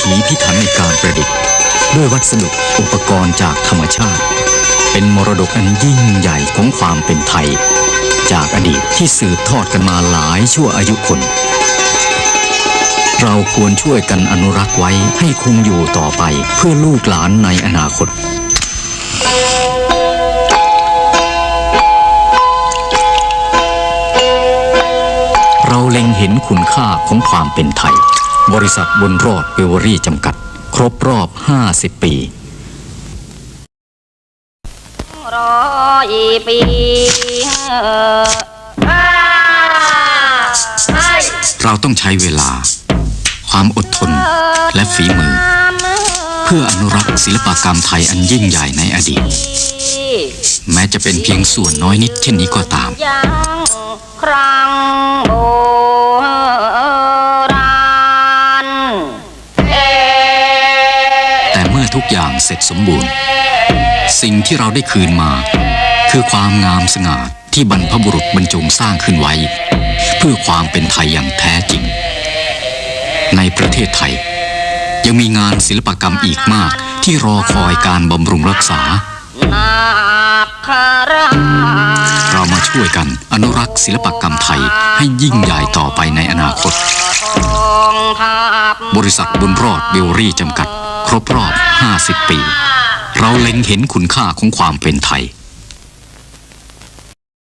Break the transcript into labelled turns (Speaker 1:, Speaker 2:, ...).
Speaker 1: ถีพิถันในการประดิษฐ์ ด้วยวัสดุอุปกรณ์จากธรรมชาติ เป็นมรดกอันยิ่งใหญ่ของความเป็นไทย จากอดีตที่สืบทอดกันมาหลายชั่วอายุคน เราควรช่วยกันอนุรักษ์ไว้ให้คงอยู่ต่อไปเพื่อลูกหลานในอนาคตเราเล็งเห็นคุณค่าของความเป็นไทย บริษัทบนรอดเบเวอรี่จำกัด ครบรอบ 50 ปี
Speaker 2: ร้อยปีเอ่ออ่าให้
Speaker 1: เราต้องใช้เวลา ความอดทนและฝีมือ เพื่ออนุรักษ์ศิลปกรรมไทยอันยิ่งใหญ่ในอดีต แม้จะเป็นเพียงส่วนน้อยนิดเช่นนี้ก็ตาม ทุกอย่างเสร็จสมบูรณ์ สิ่งที่เราได้คืนมา คือความงามสง่าที่บรรพบุรุษบรรจงสร้างขึ้นไว้ เพื่อความเป็นไทยอย่างแท้จริง ในประเทศไทย ยังมีงานศิลปกรรมอีกมากที่รอคอยการบำรุงรักษา เรามาช่วยกันอนุรักษ์ศิลปกรรมไทยให้ยิ่งใหญ่ต่อไปในอนาคต บริษัทบุญรอดเบลรี่จำกัด ครบรอบ 50 ปี เราเล็งเห็นคุณค่าของความเป็นไทย